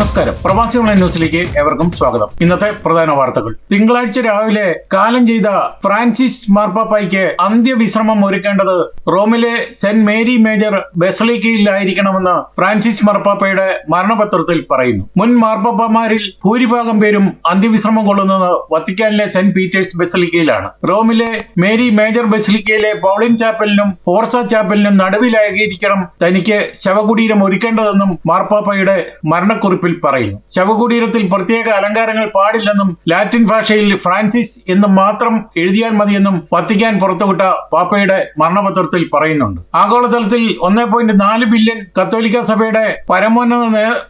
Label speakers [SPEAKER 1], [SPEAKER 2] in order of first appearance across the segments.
[SPEAKER 1] നമസ്കാരം. പ്രവാസി ഓൺലൈൻ ന്യൂസിലേക്ക് ഏവർക്കും സ്വാഗതം. ഇന്നത്തെ പ്രധാന വാർത്തകൾ. തിങ്കളാഴ്ച രാവിലെ കാലം ചെയ്ത ഫ്രാൻസിസ് മാർപ്പാപ്പയ്ക്ക് അന്ത്യവിശ്രമം ഒരുക്കേണ്ടത് റോമിലെ സെന്റ് മേരി മേജർ ബെസലിക്കയിലായിരിക്കണമെന്ന് ഫ്രാൻസിസ് മാർപ്പാപ്പയുടെ മരണപത്രത്തിൽ പറയുന്നു. മുൻ മാർപ്പാപ്പമാരിൽ ഭൂരിഭാഗം പേരും അന്ത്യവിശ്രമം കൊള്ളുന്നത് വത്തിക്കാനിലെ സെന്റ് പീറ്റേഴ്സ് ബെസലിക്കയിലാണ്. റോമിലെ മേരി മേജർ ബെസലിക്കയിലെ പൗളിൻ ചാപ്പലിനും ഫോർസ ചാപ്പലിനും നടുവിലായിരിക്കണം തനിക്ക് ശവകുടീരം ഒരുക്കേണ്ടതെന്നും മാർപ്പാപ്പയുടെ മരണക്കുറിപ്പിൽ പറയുന്നു. ശവകുടീരത്തിൽ പ്രത്യേക അലങ്കാരങ്ങൾ പാടില്ലെന്നും ലാറ്റിൻ ഭാഷയിൽ ഫ്രാൻസിസ് എന്ന് മാത്രം എഴുതിയാൽ മതിയെന്നും വത്തിക്കാൻ പുറത്തുവിട്ട പാപ്പയുടെ മരണപത്രത്തിൽ പറയുന്നുണ്ട്. ആഗോളതലത്തിൽ ഒന്നേ പോയിന്റ് നാല് ബില്യൺ കത്തോലിക്ക സഭയുടെ പരമോന്നത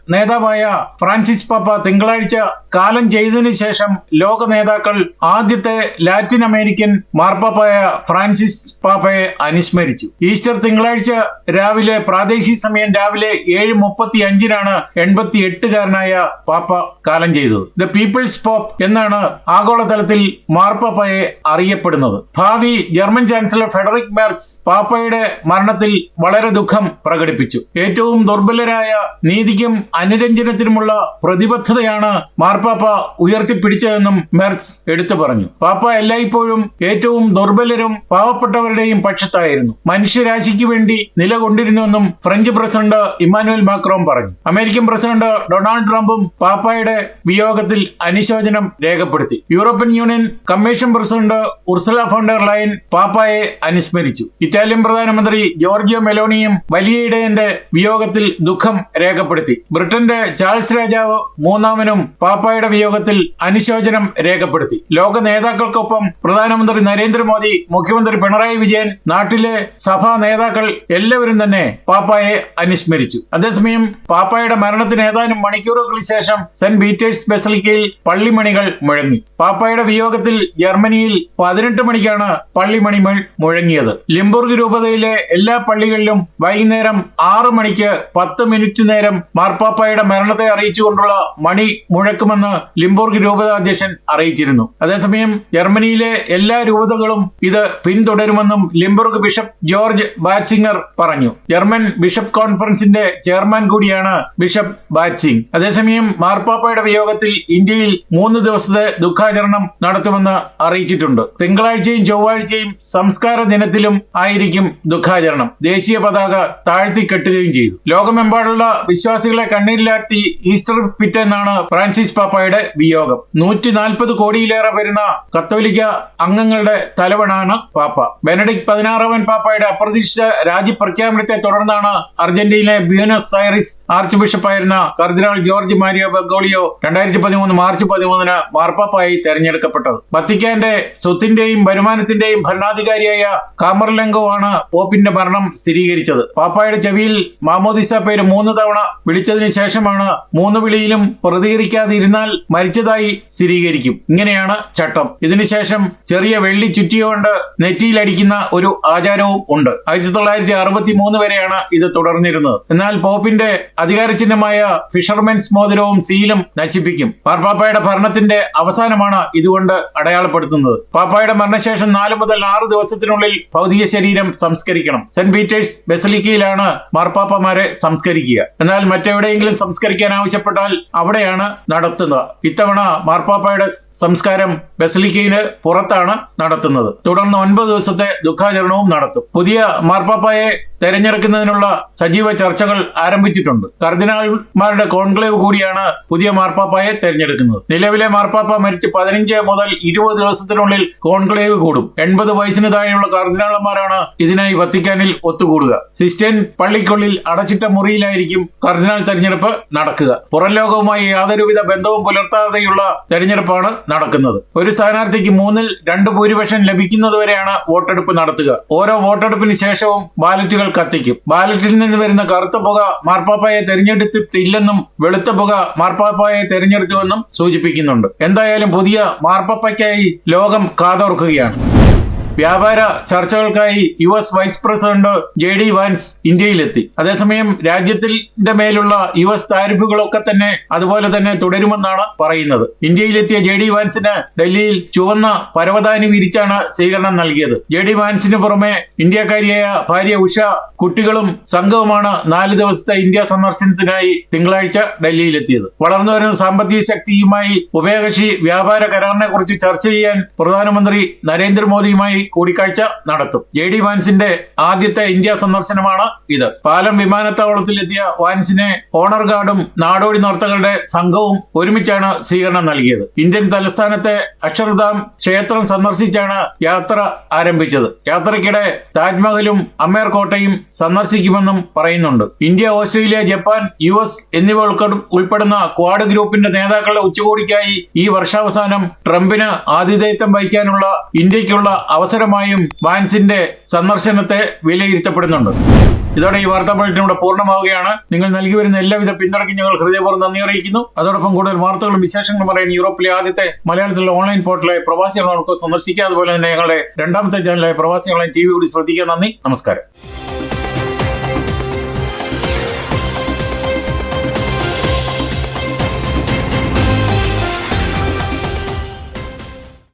[SPEAKER 1] നേതാവായ ഫ്രാൻസിസ് പാപ്പ തിങ്കളാഴ്ച കാലം ചെയ്തതിനു ശേഷം ലോക നേതാക്കൾ ആദ്യത്തെ ലാറ്റിൻ അമേരിക്കൻ മാർപ്പാപ്പായ ഫ്രാൻസിസ് പാപ്പയെ അനുസ്മരിച്ചു. ഈസ്റ്റർ തിങ്കളാഴ്ച രാവിലെ പ്രാദേശിക സമയം രാവിലെ ഏഴ് മുപ്പത്തി അഞ്ചിനാണ് എൺപത്തി എട്ടുകാരനായ പാപ്പ കാലം ചെയ്തത്. ദ പീപ്പിൾസ് പോപ്പ് എന്നാണ് ആഗോളതലത്തിൽ മാർപ്പാപ്പയെ അറിയപ്പെടുന്നത്. ഭാവി ജർമ്മൻ ചാൻസലർ ഫെഡറിക് മെർസ് പാപ്പയുടെ മരണത്തിൽ വളരെ ദുഃഖം പ്രകടിപ്പിച്ചു. ഏറ്റവും ദുർബലരായ നീതിക്കും അനുരഞ്ജനത്തിനുമുള്ള പ്രതിബദ്ധതയാണ് മാർപ്പാപ്പ ഉയർത്തിപ്പിടിച്ചതെന്നും മെർസ് എടുത്തു പറഞ്ഞു. പാപ്പ എല്ലായ്പ്പോഴും ഏറ്റവും ദുർബലരും പാവപ്പെട്ടവരുടെയും പക്ഷത്തായിരുന്നു. മനുഷ്യരാശിക്ക് വേണ്ടി നിലകൊണ്ടിരുന്നുവെന്നും ഫ്രഞ്ച് പ്രസിഡന്റ് ഇമ്മാനുവൽ മാക്രോം പറഞ്ഞു. അമേരിക്കൻ പ്രസിഡന്റ് ഡൊണാൾഡ് ട്രംപും പാപ്പായുടെ വിയോഗത്തിൽ അനുശോചനം രേഖപ്പെടുത്തി. European Union commission president Ursula von der Leyen പാപ്പായെ അനുസ്മരിച്ചു. ഇറ്റാലിയൻ പ്രധാനമന്ത്രി ജോർജിയോ മെലോണിയും വലിയ ഇടയന്റെ വിയോഗത്തിൽ ദുഃഖം രേഖപ്പെടുത്തി. ബ്രിട്ടന്റെ ചാൾസ് രാജാവ് മൂന്നാമനും പാപ്പായുടെ വിയോഗത്തിൽ അനുശോചനം രേഖപ്പെടുത്തി. ലോക നേതാക്കൾക്കൊപ്പം പ്രധാനമന്ത്രി നരേന്ദ്രമോദി മുഖ്യമന്ത്രി പിണറായി വിജയൻ നാട്ടിലെ സഭാ നേതാക്കൾ എല്ലാവരും തന്നെ പാപ്പായെ അനുസ്മരിച്ചു. അതേസമയം പാപ്പായുടെ മരണത്തിന് ഏതാനും മണിക്കൂറുകൾക്ക് ശേഷം സെന്റ് പീറ്റേഴ്സ് ബെസലിക്കയിൽ പള്ളിമണികൾ മുഴങ്ങി. പാപ്പായുടെ വിയോഗത്തിൽ ജർമ്മനിയിൽ പതിനെട്ട് മണിക്കാണ് പള്ളിമണി മുഴങ്ങിയത്. ലിംബുർഗ് രൂപതയിലെ എല്ലാ പള്ളികളിലും വൈകുന്നേരം ആറ് മണിക്ക് പത്ത് മിനിറ്റ് നേരം മാർപ്പാപ്പായുടെ മരണത്തെ അറിയിച്ചുകൊണ്ടുള്ള മണി മുഴക്കുമെന്ന് ലിംബുർഗ് രൂപത അധ്യക്ഷൻ അറിയിച്ചിരുന്നു. അതേസമയം ജർമ്മനിയിലെ എല്ലാ രൂപതകളും ഇത് പിന്തുടരുമെന്നും ലിംബുർഗ് ബിഷപ്പ് ജോർജ് ബാറ്റ്സിംഗർ പറഞ്ഞു. ജർമ്മൻ ബിഷപ്പ് കോൺഫറൻസിന്റെ ചെയർമാൻ കൂടിയാണ് ബിഷപ്പ് ബാറ്റ്സിംഗ് അതേസമയം മാർപ്പാപ്പയുടെ വിയോഗത്തിൽ ഇന്ത്യയിൽ മൂന്ന് ദിവസത്തെ ദുഃഖാചരണം നടത്തുമെന്ന് അറിയിച്ചിട്ടുണ്ട്. തിങ്കളാഴ്ചയും ചൊവ്വാഴ്ചയും സംസ്കാര ദിനത്തിലും ആയിരിക്കും ദുഃഖാചരണം. ദേശീയ പതാക താഴ്ത്തി കെട്ടുകയും ചെയ്തു. ലോകമെമ്പാടുള്ള വിശ്വാസികളെ കണ്ണീരിലാഴ്ത്തി ഈസ്റ്റർ പിറ്റെന്നാണ് ഫ്രാൻസിസ് പാപ്പയുടെ വിയോഗം. നൂറ്റി നാൽപ്പത് കോടിയിലേറെ വരുന്ന കത്തോലിക്ക അംഗങ്ങളുടെ തലവനാണ് പാപ്പ. ബെനഡിക് പതിനാറാമൻ പാപ്പയുടെ അപ്രതീക്ഷിത രാജ്യപ്രഖ്യാപനത്തെ തുടർന്നാണ് അർജന്റീനയിലെ ബ്യൂനസ് ഐറിസ് ആർച്ച് ബിഷപ്പായിരുന്ന കർദിനാൾ ജോർജ് മാരിയോ ബഗോളിയോ രണ്ടായിരത്തി പതിമൂന്ന് മാർച്ച് പതിമൂന്നിന് മാർപ്പാപ്പായി തെരഞ്ഞെടുക്കപ്പെട്ടത്. വത്തിക്കാന്റെ സ്വത്തിന്റെയും വരുമാനത്തിന്റെയും ഭരണാധികാരിയായ കാമർലെങ്കോ ആണ് പോപ്പിന്റെ മരണം സ്ഥിരീകരിച്ചത്. പാപ്പായുടെ ചെവിയിൽ മാമോദിസ പേര് മൂന്ന് തവണ വിളിച്ചതിനു ശേഷമാണ് മൂന്ന് വിളിയിലും പ്രതികരിക്കാതിരുന്നാൽ മരിച്ചതായി സ്ഥിരീകരിക്കും. ഇങ്ങനെയാണ് ചട്ടം. ഇതിനുശേഷം ചെറിയ വെള്ളി ചുറ്റിയുകൊണ്ട് നെറ്റിയിലടിക്കുന്ന ഒരു ആചാരവും ഉണ്ട്. ആയിരത്തി തൊള്ളായിരത്തി അറുപത്തി മൂന്ന് വരെയാണ് ഇത് തുടർന്നിരുന്നത്. എന്നാൽ പോപ്പിന്റെ അധികാരചിഹ്നമായ ഫിഷർമെൻസ് മോതിരവും സീലും നശിപ്പിക്കും. മാർപ്പാപ്പയുടെ ഭരണത്തിന്റെ അവസാനമാണ് ഇതുകൊണ്ട് അടയാളപ്പെടുത്തുന്നത്. പാപ്പായുടെ മരണശേഷം നാല് മുതൽ ആറ് ദിവസത്തിനുള്ളിൽ ഭൗതിക ശരീരം സംസ്കരിക്കണം. Saint Peter's ബെസലിക്കയിലാണ് മാർപ്പാപ്പമാരെ സംസ്കരിക്കുക. എന്നാൽ മറ്റെവിടെയെങ്കിലും സംസ്കരിക്കാൻ ആവശ്യപ്പെട്ടാൽ അവിടെയാണ് നടത്തുന്നത്. ഇത്തവണ മാർപ്പാപ്പയുടെ സംസ്കാരം ബെസലിക്കയിന് പുറത്താണ് നടത്തുന്നത്. തുടർന്ന് ഒൻപത് ദിവസത്തെ ദുഃഖാചരണവും നടത്തും. പുതിയ മാർപ്പാപ്പയെ തെരഞ്ഞെടുക്കുന്നതിനുള്ള സജീവ ചർച്ചകൾ ആരംഭിച്ചിട്ടുണ്ട്. കർദിനാൾമാരുടെ കോൺക്ലേവ് കൂടിയാണ് പുതിയ മാർപ്പാപ്പയെ തെരഞ്ഞെടുക്കുന്നത്. നിലവിലെ മാർപ്പാപ്പ മരിച്ച് പതിനഞ്ച് മുതൽ ഇരുപത് ദിവസത്തിനുള്ളിൽ കോൺക്ലേവ് കൂടും. എൺപത് വയസ്സിന് താഴെയുള്ള കർദിനാളന്മാരാണ് ഇതിനായി വത്തിക്കാനിൽ ഒത്തുകൂടുക. സിസ്റ്റൻ പള്ളിക്കുള്ളിൽ അടച്ചിട്ട മുറിയിലായിരിക്കും കർദിനാൾ തെരഞ്ഞെടുപ്പ് നടക്കുക. പുറം ലോകവുമായി യാതൊരുവിധ ബന്ധവും പുലർത്താതെയുള്ള തെരഞ്ഞെടുപ്പാണ് നടക്കുന്നത്. ഒരു സ്ഥാനാർത്ഥിക്ക് മൂന്നിൽ രണ്ട് ഭൂരിപക്ഷം ലഭിക്കുന്നതുവരെയാണ് വോട്ടെടുപ്പ് നടത്തുക. ഓരോ വോട്ടെടുപ്പിന് ശേഷവും ബാലറ്റുകൾ കത്തിക്കും. ബാലറ്റിൽ നിന്ന് വരുന്ന കറുത്ത പുക മാർപ്പാപ്പായെ തെരഞ്ഞെടുത്തിട്ടില്ലെന്നും വെളുത്ത പുക മാർപ്പാപ്പായെ തെരഞ്ഞെടുത്തുവെന്നും സൂചിപ്പിക്കുന്നുണ്ട്. എന്തായാലും പുതിയ മാർപ്പാപ്പയ്ക്കായി ലോകം കാതോർക്കുകയാണ്. വ്യാപാര ചർച്ചകൾക്കായി U S vice president J D Vance ഇന്ത്യയിലെത്തി. അതേസമയം രാജ്യത്തിന്റെ മേലുള്ള യു എസ് താരിഫുകളൊക്കെ തന്നെ അതുപോലെ തന്നെ തുടരുമെന്നാണ് പറയുന്നത്. ഇന്ത്യയിലെത്തിയ ജെ ഡി വാൻസിന് ഡൽഹിയിൽ ചുവന്ന പരവതാനി വിരിച്ചാണ് സ്വീകരണം നൽകിയത്. ജെ ഡി വാൻസിന് പുറമെ ഇന്ത്യക്കാരിയായ ഭാര്യ ഉഷ കുട്ടികളും സംഘവുമാണ് നാല് ദിവസത്തെ ഇന്ത്യ സന്ദർശനത്തിനായി തിങ്കളാഴ്ച ഡൽഹിയിലെത്തിയത്. വളർന്നു വരുന്ന സാമ്പത്തിക ശക്തിയുമായി ഉഭയകക്ഷി വ്യാപാര കരാറിനെ കുറിച്ച് ചർച്ച ചെയ്യാൻ പ്രധാനമന്ത്രി നരേന്ദ്രമോദിയുമായി കൂടിക്കാഴ്ച നടത്തും. ജെ ഡി വാൻസിന്റെ ആദ്യത്തെ ഇന്ത്യ സന്ദർശനമാണ് ഇത്. പാലം വിമാനത്താവളത്തിലെത്തിയ വാൻസിനെ ഓണർ ഗാർഡും നാടോടി നർത്തകരുടെ സംഘവും ഒരുമിച്ചാണ് സ്വീകരണം നൽകിയത്. ഇന്ത്യൻ തലസ്ഥാനത്തെ അക്ഷർധാം ക്ഷേത്രം സന്ദർശിച്ചാണ് യാത്ര ആരംഭിച്ചത്. യാത്രയ്ക്കിടെ താജ്മഹലും അമേർ കോട്ടയും സന്ദർശിക്കുമെന്നും പറയുന്നുണ്ട്. India Australia Japan U S എന്നിവ ഉൾപ്പെടുന്ന ക്വാഡ് ഗ്രൂപ്പിന്റെ നേതാക്കളുടെ ഉച്ചകോടിക്കായി ഈ വർഷാവസാനം ട്രംപിന് ആതിഥേയത്വം വഹിക്കാനുള്ള ഇന്ത്യക്കുള്ള അവസരമായും വാൻസിന്റെ സന്ദർശനത്തെ വിലയിരുത്തപ്പെടുന്നുണ്ട്. ഇതോടെ ഈ വാർത്താ ബുള്ളറ്റിൻ ഇവിടെ പൂർണമാവുകയാണ്. നിങ്ങൾ നൽകി വരുന്ന എല്ലാവിധ പിന്തുണയ്ക്കും ഞങ്ങൾ ഹൃദയപൂർവം നന്ദി അറിയിക്കുന്നു. അതോടൊപ്പം കൂടുതൽ വാർത്തകളും വിശേഷങ്ങളും പറയാൻ യൂറോപ്പിലെ ആദ്യത്തെ മലയാളത്തിലുള്ള ഓൺലൈൻ പോർട്ടലായ പ്രവാസികളെ സന്ദർശിക്കുക. അതുപോലെ തന്നെ ഞങ്ങളുടെ രണ്ടാമത്തെ ചാനലായ പ്രവാസികളെ ടി വി കൂടി ശ്രദ്ധിക്കുക. നന്ദി. നമസ്കാരം.